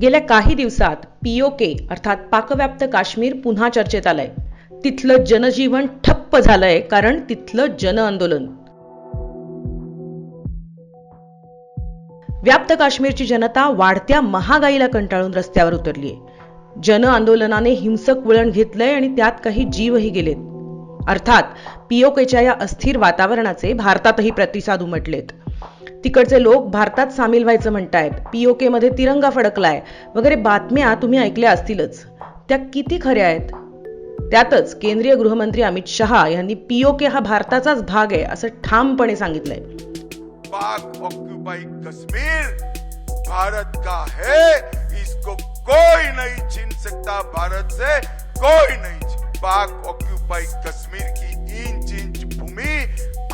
गेल्या काही दिवसात पीओके अर्थात पाकव्याप्त काश्मीर पुन्हा चर्चेत आलंय. तिथलं जनजीवन ठप्प झालंय कारण तिथलं जन आंदोलन. व्याप्त काश्मीरची जनता वाढत्या महागाईला कंटाळून रस्त्यावर उतरलीय. जन आंदोलनाने हिंसक वळण घेतलंय आणि त्यात काही जीवही गेलेत. अर्थात पीओकेच्या या अस्थिर वातावरणाचे भारतातही प्रतिसाद उमटलेत. तिकडचे लोक भारतात सामील व्हायचं म्हणतायत. पीओके मध्ये तिरंगा फडकलाय. वगैरे बातम्या तुम्ही ऐकल्या असतीलच. त्या किती खऱ्या आहेत? त्यातच केंद्रीय गृहमंत्री अमित शहा यांनी पीओके हा भारताचाच भाग आहे असं ठामपणे सांगितलंय. कश्मीर भारत का है? इसको कोई नहीं छीन सकता भारत से कोई नहीं। पाक ऑक्यूपाई कश्मीर की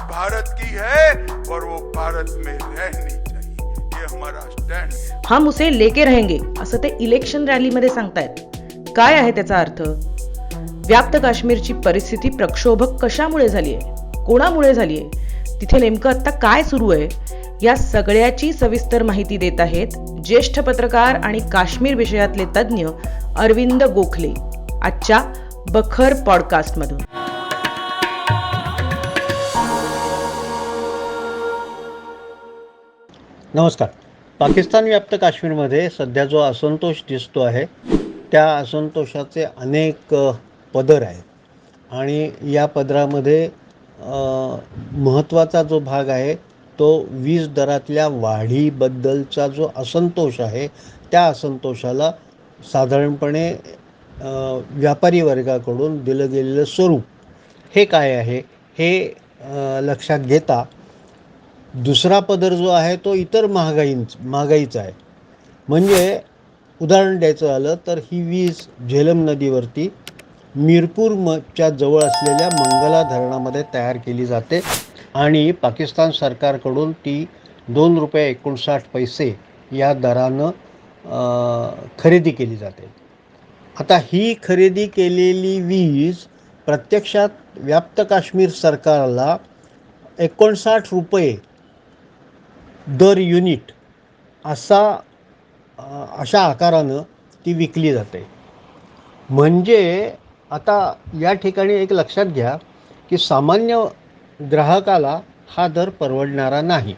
भारत की है और वो भारत में रहनी चाहिए। ये हमारा स्टैंड हम उसे लेके रहेंगे असं ते इलेक्शन रॅलीमध्ये सांगतायत. काय आहे त्याचा अर्थ? व्याप्त काश्मीरची परिस्थिती प्रक्षोभक कशामुळे झालीय? कोणामुळे झालीय? तिथे नेमकं आता काय सुरू आहे? या सगळ्याची सविस्तर माहिती देत आहेत ज्येष्ठ पत्रकार आणि काश्मीर विषयातले तज्ज्ञ अरविंद गोखले आजच्या बखर पॉडकास्टमधून नमस्कार. पाकिस्तान व्याप्त काश्मीरमध्ये सध्या जो असंतोष दिसतो आहे त्या असंतोषाचे अनेक पदर आहेत. आणि या पदरामध्ये महत्त्वाचा जो भाग आहे तो वीज दरातल्या वाढीबद्दलचा जो असंतोष आहे त्या असंतोषाला साधारणपणे व्यापारी वर्गाकडून दिलं गेलेलं स्वरूप हे काय आहे हे लक्षात घेता दुसरा पदर जो आहे तो इतर महागाई महागाईचा आहे. म्हणजे उदाहरण द्यायचं झालं तर ही वीज झेलम नदीवरती मिरपूर मच्या जवळ असलेल्या मंगला धरणामध्ये तयार केली जाते आणि पाकिस्तान सरकारकडून ती दोन रुपये एकोणसाठ पैसे या दरानं खरेदी केली जाते. आता ही खरेदी केलेली वीज प्रत्यक्षात व्याप्त काश्मीर सरकारला एकोणसाठ रुपये दर युनिट असा अशा आकारानं ती विकली जाते. म्हणजे आता या ठिकाणी एक लक्षात घ्या की सामान्य ग्राहकाला हा दर परवडणारा नाही.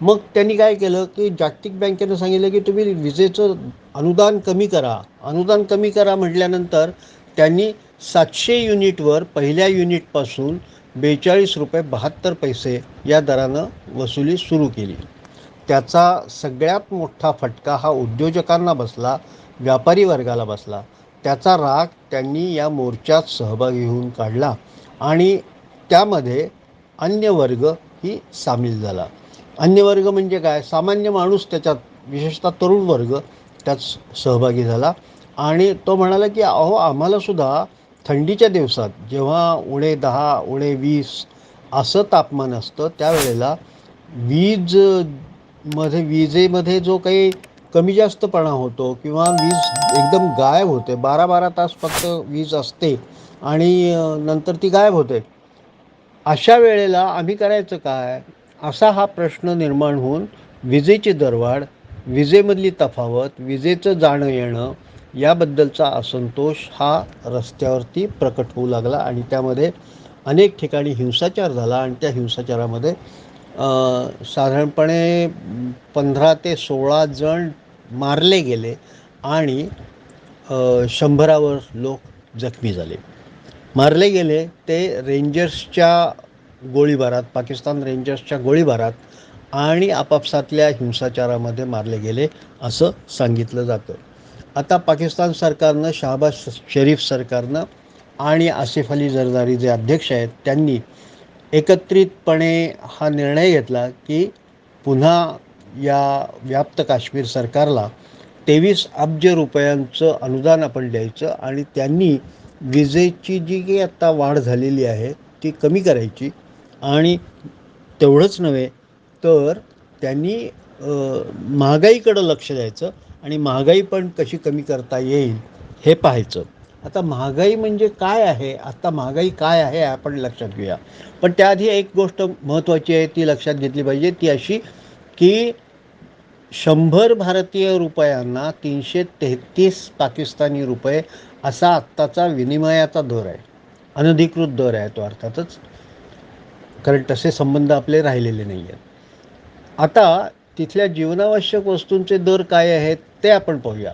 मग त्यांनी काय केलं की जागतिक बँकेनं सांगितलं की तुम्ही विजेचं अनुदान कमी करा. अनुदान कमी करा म्हटल्यानंतर त्यांनी सातशे युनिटवर पहिल्या युनिटपासून बेचाळीस रुपये बहात्तर पैसे या दरानं वसुली सुरू केली. त्याचा सगळ्यात मोठा फटका हा उद्योजकांना बसला व्यापारी वर्गाला बसला. त्याचा राग त्यांनी या मोर्चात सहभागी होऊन काढला आणि त्यामध्ये अन्य वर्ग ही सामील झाला. अन्य वर्ग म्हणजे काय? सामान्य माणूस त्याच्यात विशेषतः तरुण वर्ग त्यात सहभागी झाला आणि तो म्हणाला की अहो आम्हालासुद्धा थंडीच्या दिवसात जेव्हा उणे दहा उणे वीस असं तापमान असतं त्यावेळेला वीजमध्ये विजेमध्ये जो काही कमी जास्तपणा होतो किंवा वीज एकदम गायब होते बारा बारा तास फक्त वीज असते आणि नंतर ती गायब होते अशा वेळेला आम्ही करायचं काय? असा हा प्रश्न निर्माण होऊन विजेची दरवाढ विजेमधली तफावत विजेचं जाणं येणं याबद्दलचा असंतोष हा रस्त्यावरती प्रकट होऊ लागला आणि त्यामध्ये अनेक ठिकाणी हिंसाचार झाला आणि त्या हिंसाचारामध्ये साधारणपणे पंधरा ते सोळा जण मारले गेले आणि शंभरावर लोक जखमी झाले. मारले गेले ते रेंजर्सच्या गोळीबारात पाकिस्तान रेंजर्सच्या गोळीबारात आणि आपापसातल्या हिंसाचारामध्ये मारले गेले असं सांगितलं जातं. आता पाकिस्तान सरकारनं शहाबाज शरीफ सरकारनं आणि आसिफ अली जरदारी जे अध्यक्ष आहेत त्यांनी एकत्रितपणे हा निर्णय घेतला की पुन्हा या व्याप्त काश्मीर सरकारला तेवीस अब्ज रुपयांचं अनुदान आपण द्यायचं आणि त्यांनी विजेची जी काही आत्ता वाढ झालेली आहे ती कमी करायची. आणि तेवढंच नव्हे तर त्यांनी महागाईकडं लक्ष द्यायचं आणि महागाई पण कशी कमी करता येईल हे पाहायचं. आता महागाई म्हणजे काय आहे? आता महागाई काय आहे आपण लक्षात घेऊया. पण त्याआधी एक गोष्ट महत्त्वाची आहे ती लक्षात घेतली पाहिजे ती अशी की शंभर भारतीय रुपयांना तीनशे तेहतीस पाकिस्तानी रुपये असा आत्ताचा विनिमयाचा दर आहे. अनधिकृत दर आहे तो अर्थातच. कारण तसे संबंध आपले राहिलेले नाही आहेत आता तिथल्या जीवनावश्यक वस्तूंचे दर काय आहेत ते आपण पाहूया.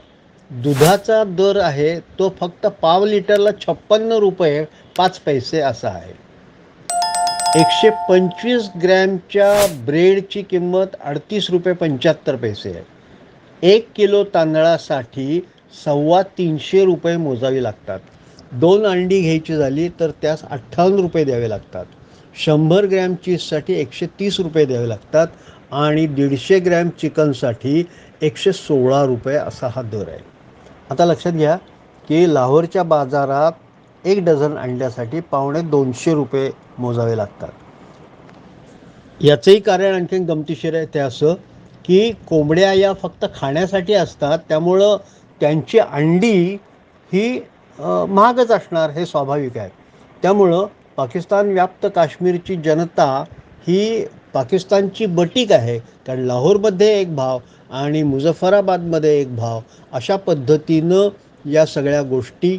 दुधाचा दर आहे तो फक्त पाव लिटरला छप्पन्न रुपये पाच पैसे असा आहे. एकशे पंचवीस ग्रॅमच्या ब्रेडची किंमत अडतीस रुपये पंच्याहत्तर पैसे आहे. एक किलो तांदळासाठी सव्वा तीनशे रुपये मोजावी लागतात. दोन अंडी घ्यायची झाली तर त्यास अठ्ठावन्न रुपये द्यावे लागतात. शंभर ग्रॅम चीजसाठी एकशे तीस रुपये द्यावे लागतात. आणि दीडशे ग्रॅम चिकनसाठी एकशे सोळा रुपये असा हा दर आहे. आता लक्षात घ्या की लाहोरच्या बाजारात एक डझन अंड्यासाठी पावणे दोनशे रुपये मोजावे लागतात. याचंही कारण आणखीन गमतीशीर आहे ते असं की कोंबड्या या फक्त खाण्यासाठी असतात त्यामुळं त्यांची अंडी ही महागच असणार हे स्वाभाविक आहे. त्यामुळं पाकिस्तान व्याप्त काश्मीरची जनता ही पाकिस्तानची बटीक आहे. कारण लाहोरमध्ये एक भाव आणि मुझफ्फराबादमध्ये एक भाव. अशा पद्धतीनं या सगळ्या गोष्टी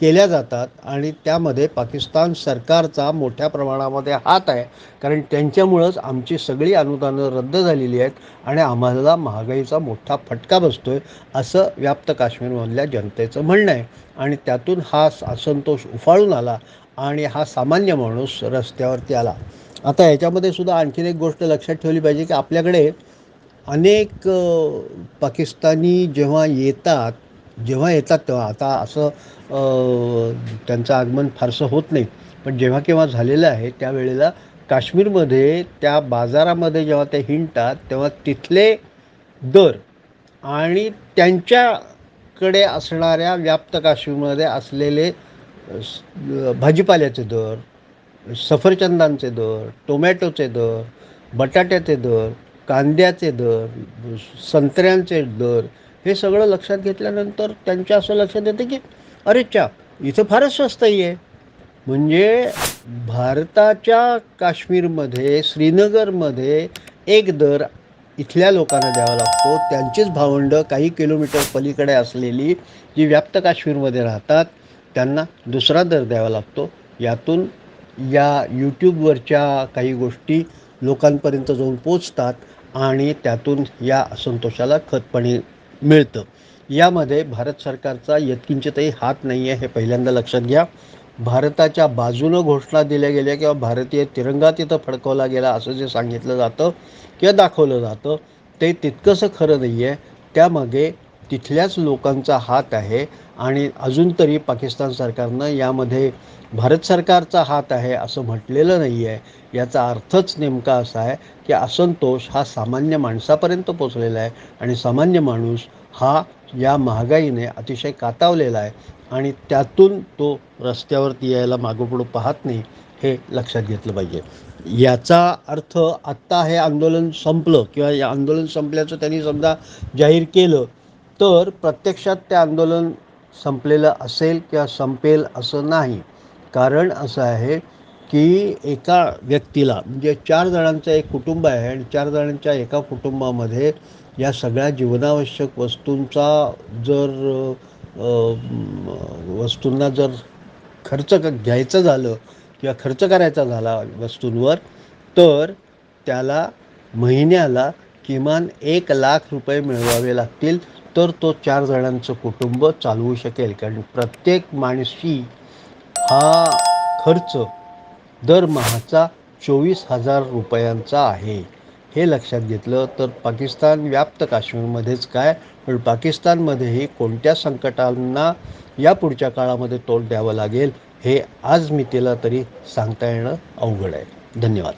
केल्या जातात आणि त्यामध्ये पाकिस्तान सरकारचा मोठ्या प्रमाणामध्ये हात आहे. कारण त्यांच्यामुळंच आमची सगळी अनुदानं रद्द झालेली आहेत आणि आम्हाला महागाईचा मोठा फटका बसतो आहे असं व्याप्त काश्मीरमधल्या जनतेचं म्हणणं आहे. आणि त्यातून हा असंतोष उफाळून आला आणि हा सामान्य माणूस रस्त्यावरती आला. आता याच्यामध्ये सुद्धा आणखीन एक गोष्ट लक्षात ठेवली पाहिजे की आपल्याकडे अनेक पाकिस्तानी जेव्हा येतात जेव्हा येतात तेव्हा आता असं त्यांचं आगमन फारसं होत नाही पण जेव्हा केव्हा झालेलं आहे त्यावेळेला काश्मीरमध्ये त्या बाजारामध्ये जेव्हा ते हिंडतात तेव्हा तिथले दर आणि त्यांच्याकडे असणाऱ्या व्याप्त काश्मीरमध्ये असलेले भाजीपाल्याचे दर सफरचंदांचे दर टोमॅटोचे दर बटाट्याचे दर कांद्याचे दर संत्र्यांचे दर हे सगळं लक्षात घेतल्यानंतर त्यांच्या असं लक्षात येतं की अरे चा इथं फारच स्वस्तही आहे. म्हणजे भारताच्या काश्मीरमध्ये श्रीनगरमध्ये एक दर इथल्या लोकांना द्यावा लागतो. त्यांचीच भावंडं काही किलोमीटर पलीकडे असलेली जी व्याप्त काश्मीरमध्ये राहतात त्यांना दुसरा दर द्यावा लागतो. यातून या यूट्यूबवरच्या काही गोष्टी लोकांपर्यंत जाऊन पोचतात आणि त्यातून या असंतोषाला खतपणी मिळतं. यामध्ये भारत सरकारचा यत्किंचितही हात नाही आहे हे पहिल्यांदा लक्षात घ्या. भारताच्या बाजूनं घोषणा दिल्या गेल्या किंवा भारतीय तिरंगा तिथं फडकवला गेला असं जे सांगितलं जातं किंवा दाखवलं जातं ते तितकंसं खरं नाही आहे त्यामागे तिथल्याच लोकांचा हात आहे आणि अजून तरी पाकिस्तान सरकारनं यामध्ये भारत सरकारचा हात आहे असं म्हटलेलं नाही आहे याचा अर्थच नेमका असा आहे की असंतोष हा सामान्य माणसापर्यंत पोचलेला आहे आणि सामान्य माणूस हा या महागाईने अतिशय कातावलेला आहे आणि त्यातून तो रस्त्यावरती यायला मागोपुढं पाहत नाही हे लक्षात घेतलं पाहिजे. याचा अर्थ आत्ता हे आंदोलन संपलं किंवा या आंदोलन संपल्याचं त्यांनी समजा जाहीर केलं तर प्रत्यक्षात ते आंदोलन संपलेलं असेल किंवा संपेल असं नाही. कारण असं आहे की एका व्यक्तीला म्हणजे चार जणांचं एक कुटुंब आहे आणि चार जणांच्या एका कुटुंबामध्ये या सगळ्या जीवनावश्यक वस्तूंचा जर वस्तूंना जर खर्च क घ्यायचं झालं किंवा खर्च करायचा झाला वस्तूंवर तर त्याला महिन्याला किमान एक लाख रुपये मिळवावे लागतील. तर तो चार जणांचं कुटुंब चालवू शकेल. कारण प्रत्येक माणशी हा खर्च दरमहाचा चोवीस हजार रुपयांचा आहे. हे लक्षात घेतलं तर पाकिस्तान व्याप्त काश्मीरमध्येच काय? पण पाकिस्तानमध्येही कोणत्या संकटांना या पुढच्या काळामध्ये तोंड द्यावं लागेल हे आज मितीला तरी सांगता येणं अवघड आहे. धन्यवाद.